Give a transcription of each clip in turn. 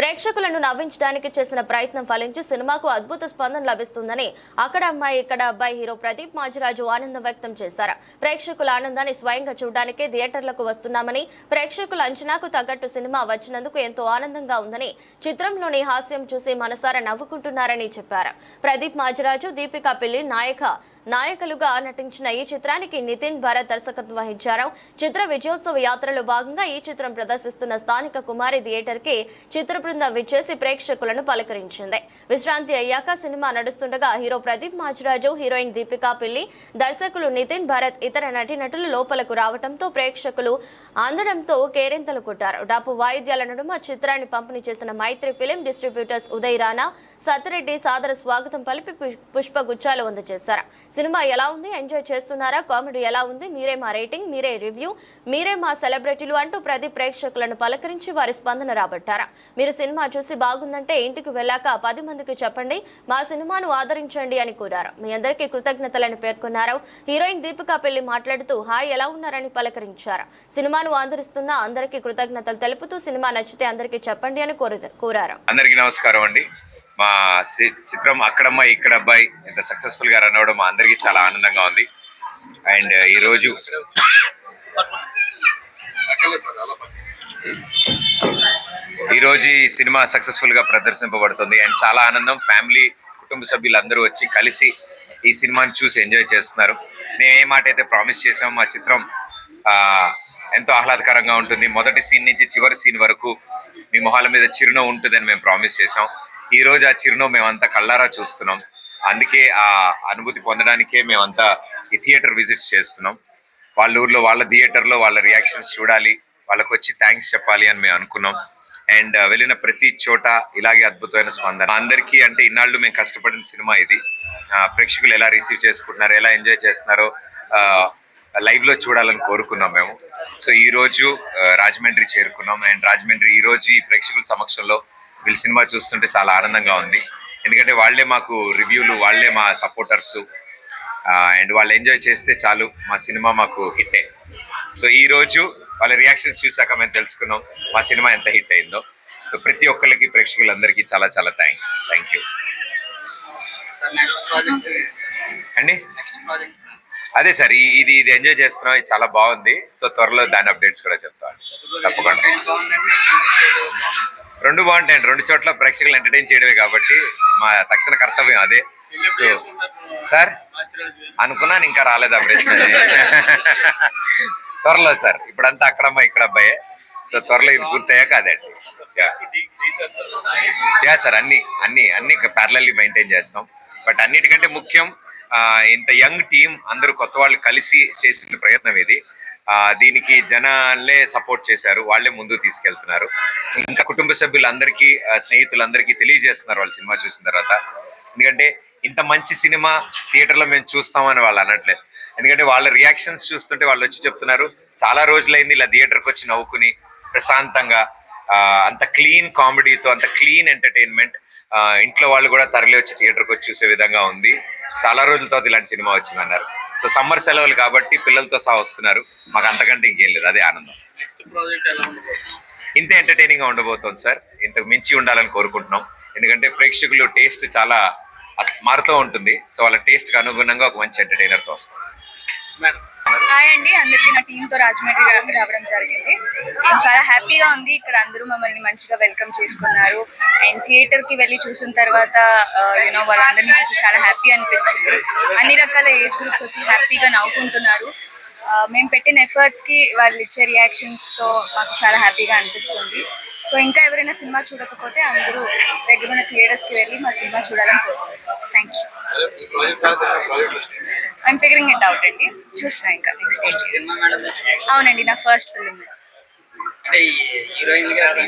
ప్రేక్షకులను నవ్వించడానికి చేసిన ప్రయత్నం ఫలించి సినిమాకు అద్భుత స్పందన లభిస్తుందని అక్కడ అమ్మాయి ఇక్కడ అబ్బాయి హీరో ప్రదీప్ మాజిరాజు ఆనందం వ్యక్తం చేశారు. ప్రేక్షకుల ఆనందాన్ని స్వయంగా చూడడానికి థియేటర్లకు వస్తున్నామని ప్రేక్షకుల అంచనాకు తగ్గట్టు సినిమా వచ్చినందుకు ఎంతో ఆనందంగా ఉందని చిత్రంలోని హాస్యం చూసి మనసారా నవ్వుకుంటున్నారని చెప్పారు. ప్రదీప్ మాజిరాజు దీపికా పిల్లి నాయక నాయకులుగా నటించిన ఈ చిత్రానికి నితిన్ భరత్ దర్శకత్వం వహించారు. చిత్ర విజయోత్సవ యాత్రలో భాగంగా ఈ చిత్రం ప్రదర్శిస్తున్న స్థానిక కుమారి థియేటర్కి చిత్ర బృందం విచ్చేసి ప్రేక్షకులను పలకరించింది. విశ్రాంతి అయ్యాక సినిమా నడుస్తుండగా హీరో ప్రదీప్ మాచిరాజు హీరోయిన్ దీపికా పిల్లి దర్శకులు నితిన్ భరత్ ఇతర నటీనటులు లోపలకు రావడంతో ప్రేక్షకులు అందడంతో కేరింతలు కొట్టారు. డప్పు వాయిద్యాల నడుమ చిత్రాన్ని పంపిణీ చేసిన మైత్రి ఫిలిం డిస్ట్రిబ్యూటర్స్ ఉదయ్ రాణా సత్యరెడ్డి సాదర స్వాగతం పలిపి పుష్పగుచ్చాలు అందజేశారు. సినిమా ఎలా ఉంది? ఎంజాయ్ చేస్తున్నారా? కామెడీ ఎలా ఉంది? మీరే మా రేటింగ్ మీరే రివ్యూ మీరే మా సెలబ్రిటీలు అంటూ ప్రతి ప్రేక్షకులను పలకరించి వారి స్పందన రాబట్టారా. మీరు సినిమా చూసి బాగుందంటే ఇంటికి వెళ్ళాక పది మందికి చెప్పండి మా సినిమాను ఆదరించండి అని కోరారు మీ అందరికీ కృతజ్ఞతలని పేర్కొన్నారు హీరోయిన్ దీపికా పెళ్ళి మాట్లాడుతూ హాయ్ ఎలా ఉన్నారని పలకరించారు సినిమాను ఆదరిస్తున్న అందరికీ కృతజ్ఞతలు తెలుపుతూ సినిమా నచ్చితే అందరికీ చెప్పండి అని కోరి- కోరారు అందరికీ నమస్కారం అండి మా చిత్రం అక్కడమ్మ ఇక్కడ అబ్బాయి ఇంత సక్సెస్ఫుల్గా రన్ అవ్వడం మా అందరికీ చాలా ఆనందంగా ఉంది అండ్ ఈరోజు ఈరోజు ఈ సినిమా సక్సెస్ఫుల్గా ప్రదర్శింపబడుతుంది అండ్ చాలా ఆనందం. ఫ్యామిలీ కుటుంబ సభ్యులందరూ వచ్చి కలిసి ఈ సినిమాని చూసి ఎంజాయ్ చేస్తున్నారు. నేను ఏ మాట అయితే ప్రామిస్ చేసాము మా చిత్రం ఆ, ఎంతో ఆహ్లాదకరంగా ఉంటుంది. మొదటి సీన్ నుంచి చివరి సీన్ వరకు మీ మొహాల మీద చిరునవ్వు ఉంటుందని మేము ప్రామిస్ చేసాం ఈ రోజు ఆ చిరునవ్వు మేమంతా కళ్ళారా చూస్తున్నాం. అందుకే ఆ అనుభూతి పొందడానికే మేమంతా ఈ థియేటర్ విజిట్స్ చేస్తున్నాం. వాళ్ళ ఊర్లో వాళ్ళ థియేటర్లో వాళ్ళ రియాక్షన్స్ చూడాలి. వాళ్ళకి వచ్చి థ్యాంక్స్ చెప్పాలి అని మేము అనుకున్నాం. అండ్ వెళ్ళిన ప్రతి చోట ఇలాగే అద్భుతమైన స్పందన. అందరికీ అంటే ఇన్నాళ్ళు మేము కష్టపడిన సినిమా ఇది. ప్రేక్షకులు ఎలా రిసీవ్ చేసుకుంటున్నారు ఎలా ఎంజాయ్ చేస్తున్నారో లైవ్లో చూడాలని కోరుకున్నాం మేము. సో ఈ రోజు రాజమండ్రి చేరుకున్నాం. అండ్ రాజమండ్రి ఈ రోజు ఈ ప్రేక్షకుల సమక్షంలో వీళ్ళు సినిమా చూస్తుంటే చాలా ఆనందంగా ఉంది. ఎందుకంటే వాళ్ళే మాకు రివ్యూలు వాళ్ళే మా సపోర్టర్స్. అండ్ వాళ్ళు ఎంజాయ్ చేస్తే చాలు మా సినిమా మాకు హిట్టే. సో ఈ రోజు వాళ్ళ రియాక్షన్స్ చూసాక మేము తెలుసుకున్నాం మా సినిమా ఎంత హిట్ అయిందో. సో ప్రతి ఒక్కరికి ప్రేక్షకులందరికీ చాలా చాలా థ్యాంక్స్ థ్యాంక్ యూ అండి? అదే సార్ ఇది ఇది ఎంజాయ్ చేస్తున్నాం. ఇది చాలా బాగుంది. సో త్వరలో దాని అప్డేట్స్ కూడా చెప్తాను. తప్పకుండా. రెండు బాగుంటాయండి. రెండు చోట్ల ప్రేక్షకులు ఎంటర్టైన్ చేయడమే కాబట్టి మా తక్షణ కర్తవ్యం అదే. సో సార్ అనుకున్నాను ఇంకా రాలేదు ఆ ప్రశ్న త్వరలో సార్. ఇప్పుడంతా అక్కడమ్మా ఇక్కడ అబ్బాయే సో త్వరలో ఇది పూర్తయ్యాక అదండి యా. సార్ అన్ని అన్ని అన్ని ప్యారలల్లీ మెయింటైన్ చేస్తాం. బట్ అన్నిటికంటే ముఖ్యం ఇంత యంగ్ టీం అందరూ కొత్త వాళ్ళు కలిసి చేసిన ప్రయత్నం ఇది. దీనికి జనాలే సపోర్ట్ చేశారు వాళ్ళే ముందు తీసుకెళ్తున్నారు. ఇంకా కుటుంబ సభ్యులందరికీ స్నేహితులందరికీ తెలియజేస్తున్నారు వాళ్ళు సినిమా చూసిన తర్వాత. ఎందుకంటే ఇంత మంచి సినిమా థియేటర్లో మేము చూస్తామని వాళ్ళు అనట్లేదు. ఎందుకంటే వాళ్ళ రియాక్షన్స్ చూస్తుంటే వాళ్ళు వచ్చి చెప్తున్నారు చాలా రోజులైంది ఇలా థియేటర్కి వచ్చి నవ్వుకుని ప్రశాంతంగా అంత క్లీన్ కామెడీతో అంత క్లీన్ ఎంటర్టైన్మెంట్ ఇంట్లో వాళ్ళు కూడా తరలి వచ్చి థియేటర్కి వచ్చి చూసే విధంగా ఉంది. చాలా రోజుల తర్వాత ఇలాంటి సినిమా వచ్చిందన్నారు. సో సమ్మర్ సెలవులు కాబట్టి పిల్లలతో సహా వస్తున్నారు. మాకు అంతకంటే ఇంకేం లేదు అదే ఆనందం. ఇంత ఎంటర్టైనింగ్గా ఉండబోతోంది సార్. ఇంతకు మించి ఉండాలని కోరుకుంటున్నాం. ఎందుకంటే ప్రేక్షకులు టేస్ట్ చాలా మారుతూ ఉంటుంది. సో వాళ్ళ టేస్ట్కి అనుగుణంగా ఒక మంచి ఎంటర్టైనర్తో వస్తాం. మేడం హాయ్ అండి అందరికీ నా టీంతో రాజమండ్రి రావడం జరిగింది. నేను చాలా హ్యాపీగా ఉంది. ఇక్కడ అందరూ మమ్మల్ని మంచిగా వెల్కమ్ చేసుకున్నారు. అండ్ థియేటర్కి వెళ్ళి చూసిన తర్వాత యూనో వాళ్ళందరినీ చూసి చాలా హ్యాపీ అనిపించింది. అన్ని రకాల ఏజ్ గ్రూప్స్ వచ్చి హ్యాపీగా నవ్వుకుంటున్నారు. మేము పెట్టిన ఎఫర్ట్స్కి వాళ్ళు ఇచ్చే రియాక్షన్స్తో మాకు చాలా హ్యాపీగా అనిపిస్తుంది. సో ఇంకా ఎవరైనా సినిమా చూడకపోతే అందరూ దగ్గర ఉన్న థియేటర్స్కి వెళ్ళి మా సినిమా చూడాలని కోరుకుంటున్నారు thank you I'm figuring it out అండి. చూస్తున్నా ఇంకా నెక్స్ట్ అవునండి నా ఫస్ట్ ఫిలిం అంటే హీరోయిన్ గారిని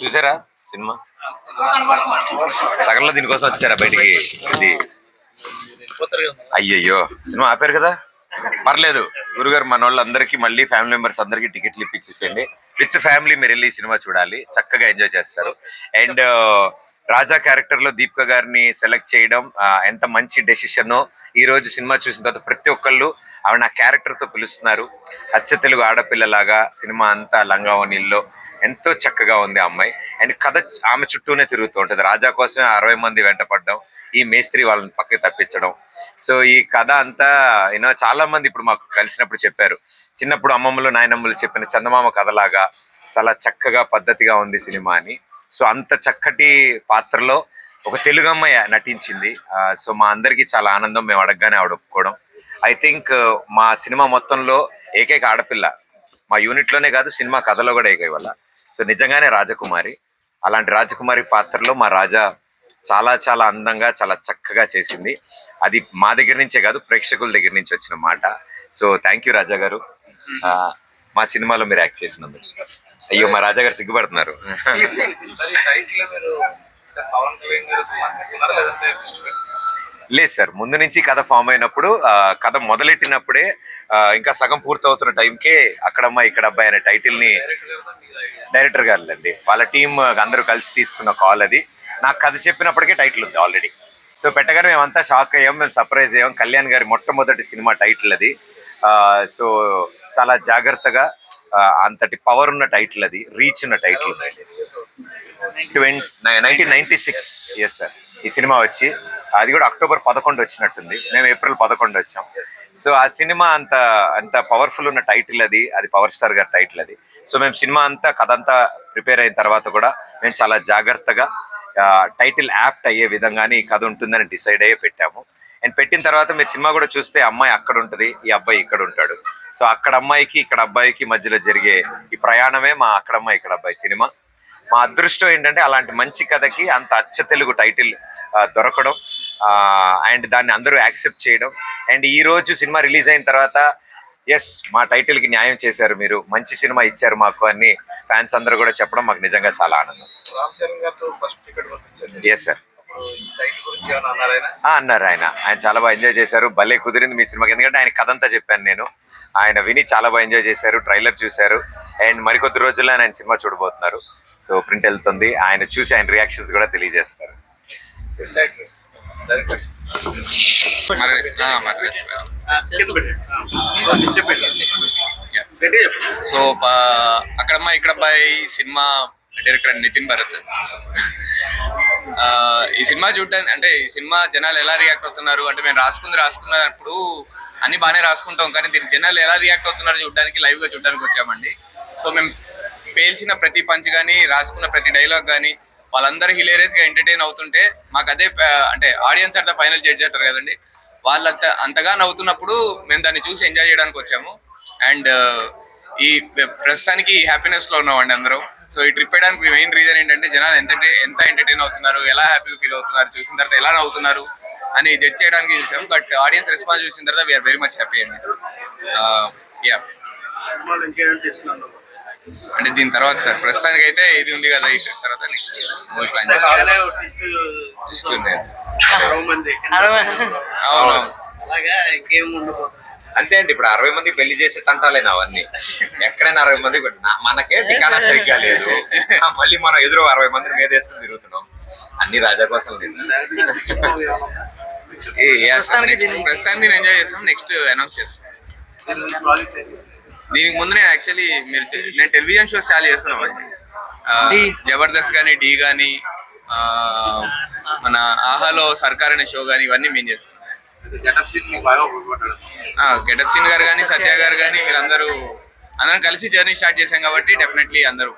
చూసారా సినిమా? సగంలో దీనికోసం వచ్చారా బయటికి? ఇది అయ్యయ్యో సినిమా ఆపారు కదా? పర్లేదు గురుగారు మన వాళ్ళందరికీ మళ్ళీ ఫ్యామిలీ మెంబర్స్ అందరికీ టికెట్లు ఇప్పించేసేయండి. విత్ ఫ్యామిలీ మీరు వెళ్ళి సినిమా చూడాలి. చక్కగా ఎంజాయ్ చేస్తారు. అండ్ uh, రాజా క్యారెక్టర్లో దీపిక గారిని సెలెక్ట్ చేయడం ఎంత మంచి డెసిషన్ ఈ రోజు సినిమా చూసిన తర్వాత ప్రతి ఒక్కళ్ళు ఆవిడ నా క్యారెక్టర్తో పిలుస్తున్నారు. అచ్చ తెలుగు ఆడపిల్లలాగా సినిమా అంతా లంగావనీల్లో ఎంతో చక్కగా ఉంది ఆ అమ్మాయి. అండ్ కథ ఆమె చుట్టూనే తిరుగుతూ ఉంటుంది. రాజా కోసం అరవై మంది వెంటపడడం. ఈ మేస్త్రి వాళ్ళని పక్కకి తప్పించడం. సో ఈ కథ అంతా యూనో చాలా మంది ఇప్పుడు మాకు కలిసినప్పుడు చెప్పారు. చిన్నప్పుడు అమ్మమ్మలు నాయనమ్మలు చెప్పిన చందమామ కథలాగా చాలా చక్కగా పద్ధతిగా ఉంది సినిమా అని. సో అంత చక్కటి పాత్రలో ఒక తెలుగు అమ్మాయి నటించింది. సో మా అందరికీ చాలా ఆనందం. మేము అడగగానే ఆవిడ ఒప్పుకోవడం. ఐ థింక్ మా సినిమా మొత్తంలో ఏకైక ఆడపిల్ల. మా యూనిట్లోనే కాదు సినిమా కథలో కూడా ఏకైవల్ల సో నిజంగానే రాజకుమారి. అలాంటి రాజకుమారి పాత్రలో మా రాజా చాలా చాలా అందంగా చాలా చక్కగా చేసింది. అది మా దగ్గర నుంచే కాదు ప్రేక్షకుల దగ్గర నుంచి వచ్చిన మాట. సో థ్యాంక్ యూ రాజా గారు. మా సినిమాలో మీరు యాక్ట్ చేసినందుకు. అయ్యో మా రాజా గారు సిగ్గుపడుతున్నారు. లేదు సార్ ముందు నుంచి కథ ఫామ్ అయినప్పుడు కథ మొదలెట్టినప్పుడే ఇంకా సగం పూర్తవుతున్న టైంకే అక్కడమ్మ ఇక్కడ అబ్బాయి అనే టైటిల్ని డైరెక్టర్ గారులండి వాళ్ళ టీం అందరూ కలిసి తీసుకున్న కాల్ అది. నాకు కథ చెప్పినప్పటికే టైటిల్ ఉంది ఆల్రెడీ. సో పెట్టగానే మేమంతా షాక్ అయ్యాం మేము సర్ప్రైజ్ అయ్యాం. కళ్యాణ్ గారి మొట్టమొదటి సినిమా టైటిల్ అది. సో చాలా జాగ్రత్తగా అంతటి పవర్ ఉన్న టైటిల్ అది రీచ్ ఉన్న title. Twenty nineteen ninety six. Yes sir ఈ సినిమా వచ్చి అది కూడా అక్టోబర్ పదకొండు వచ్చినట్టుంది. మేము ఏప్రిల్ పదకొండు వచ్చాం. సో ఆ సినిమా అంత అంత పవర్ఫుల్ ఉన్న టైటిల్ అది. అది పవర్ స్టార్ గారి టైటిల్ అది. సో మేము సినిమా అంతా కథ అంతా ప్రిపేర్ అయిన తర్వాత కూడా మేము చాలా జాగ్రత్తగా టైటిల్ యాప్ట్ అయ్యే విధంగానే ఈ కథ ఉంటుందని డిసైడ్ అయ్యే పెట్టాము. అండ్ పెట్టిన తర్వాత మీరు సినిమా కూడా చూస్తే అమ్మాయి అక్కడ ఉంటుంది ఈ అబ్బాయి ఇక్కడ ఉంటాడు. సో అక్కడ అమ్మాయికి ఇక్కడ అబ్బాయికి మధ్యలో జరిగే ఈ ప్రయాణమే మా అక్కడ అమ్మాయి ఇక్కడ అబ్బాయి సినిమా. మా అదృష్టం ఏంటంటే అలాంటి మంచి కథకి అంత అచ్చ తెలుగు టైటిల్ దొరకడం. అండ్ దాన్ని అందరూ యాక్సెప్ట్ చేయడం. అండ్ ఈ రోజు సినిమా రిలీజ్ అయిన తర్వాత ఎస్ మా టైటిల్కి న్యాయం చేశారు మీరు. మంచి సినిమా ఇచ్చారు మాకు అని ఫ్యాన్స్ అందరూ కూడా చెప్పడం మాకు నిజంగా చాలా ఆనందం. ఎస్ సార్ అన్నారు ఆయన? ఆయన. చాలా బాగా ఎంజాయ్ చేశారు. భలే కుదిరింది మీ సినిమాకి. ఎందుకంటే ఆయన కథ అంతా చెప్పాను నేను. ఆయన విని చాలా బాగా ఎంజాయ్ చేశారు. ట్రైలర్ చూశారు. అండ్ మరికొద్ది రోజుల్లో ఆయన సినిమా చూడబోతున్నారు. సో ప్రింట్ వెళ్తుంది. ఆయన చూసి ఆయన రియాక్షన్స్ కూడా తెలియజేస్తారు. సో అక్కడమ్మ ఇక్కడ అబ్బాయి సినిమా డైరెక్టర్ నితిన్ భరత్. ఈ సినిమా చూడడానికి అంటే ఈ సినిమా జనాలు ఎలా రియాక్ట్ అవుతున్నారు? అంటే మేము రాసుకుంది రాసుకున్నప్పుడు అన్ని బాగానే రాసుకుంటాం కానీ దీని జనాలు ఎలా రియాక్ట్ అవుతున్నారు చూడడానికి లైవ్గా చూడడానికి వచ్చామండి. సో మేము పేల్చిన ప్రతి పంచ్ కానీ రాసుకున్న ప్రతి డైలాగ్ కానీ వాళ్ళందరూ హిలేరియస్గా ఎంటర్టైన్ అవుతుంటే మాకు అదే అంటే ఆడియన్స్ అట్లా ఫైనల్ జడ్జ్ అంటారు కదండి. వాళ్ళంత అంతగా నవ్వుతున్నప్పుడు మేము దాన్ని చూసి ఎంజాయ్ చేయడానికి వచ్చాము. అండ్ ఈ ప్రస్తుతానికి హ్యాపీనెస్లో ఉన్నామండి అందరం. సో ఈ ట్రిప్ వేయడానికి మెయిన్ రీజన్ ఏంటంటే జనాలు ఎంత ఎంత ఎంటర్టైన్ అవుతున్నారు ఎలా హ్యాపీ ఫీల్ అవుతున్నారు చూసిన తర్వాత ఎలా నవ్వుతున్నారు అని జడ్జ్ చేయడానికి చూసాం బట్ ఆడియన్స్ రెస్పాన్స్ చూసిన తర్వాత we are very much happy అండి. యా అంటే దీని తర్వాత సార్ ప్రస్తుతానికి అయితే ఇది ఉంది కదా trip తర్వాత నెక్స్ట్ మూవీ ప్లాన్ అవును. అలాగా ఇంకేం ఉండబోతుంది అంతే అండి ఇప్పుడు అరవై మంది పెళ్ళి చేసే తంటాలేనా అవన్నీ? ఎక్కడైనా అరవై మంది మనకే టికానా సరిగ్గా లేదు. మళ్ళీ మనం ఎదురు అరవై మందిని మీద వేసుకుని తిరుగుతున్నాం. అన్ని రాజా కోసం ప్రస్తుతానికి నేను ఎంజాయ్ చేస్తాం నెక్స్ట్ అనౌన్స్ చేస్తాం? దీనికి ముందు నేను యాక్చువల్లీ మీరు నేను టెలివిజన్ షోస్ చాలా చేస్తున్నాం అండి ఆ, జబర్దస్త్ కానీ ఢీ కానీ మన ఆహాలో సర్కార్ అనే షో కానీ ఇవన్నీ మేము చేస్తున్నాం. గెటప్ సింగ్ గారు కానీ సత్య గారు కానీ వీళ్ళందరూ అందరం కలిసి జర్నీ స్టార్ట్ చేశాం కాబట్టి డెఫినెట్లీ అందరూ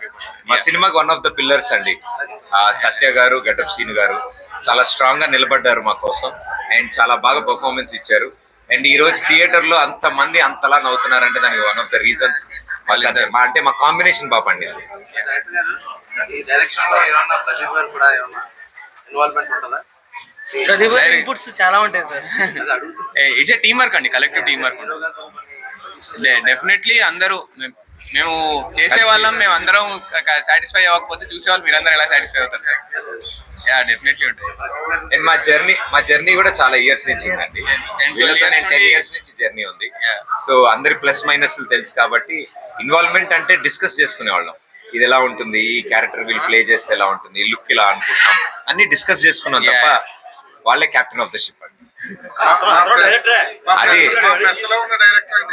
మా. సినిమాకి వన్ ఆఫ్ ద పిల్లర్స్ అండి. ఆ, సత్య గారు గెటప్ సీన్ గారు చాలా స్ట్రాంగ్గా నిలబడ్డారు మా కోసం. అండ్ చాలా బాగా పర్ఫార్మెన్స్ ఇచ్చారు. అండ్ ఈ రోజు థియేటర్లో అంత మంది అంతలా నవ్వుతున్నారంటే దానికి వన్ ఆఫ్ ద రీజన్స్ అంటే మా కాంబినేషన్. ఇన్పుట్స్ చాలా ఉంటాయి sir. It's a team work అండి కలెక్టివ్ టీమ్ వర్క్ డెఫినెట్లీ అందరూ మేము- చేసే వాళ్ళం మేము అందరం సాటిస్ఫై అవ్వకపోతే చూసే వాళ్ళు మీరందరూ ఎలా సాటిస్ఫై అవుతారు? సార్ యా డెఫినెట్లీ ఉంటుంది అండ్ మా జర్నీ మా జర్నీ కూడా చాలా ఇయర్స్ నుంచి ఉందండి. టెన్ ఇయర్స్ నుంచి జర్నీ ఉంది. సో అందరి ప్లస్ మైనస్ తెలుసు కాబట్టి ఇన్వాల్వ్మెంట్ అంటే డిస్కస్ చేసుకునేవాళ్ళం. ఇది ఎలా ఉంటుంది? ఈ క్యారెక్టర్ వీళ్ళు ప్లే చేస్తే ఎలా ఉంటుంది? ఈ లుక్ ఇలా అనుకుంటున్నాం. అన్ని డిస్కస్ చేసుకున్నాం తప్ప. వాళ్ళే కెప్టెన్ ఆఫ్ ద షిప్ అండి. అది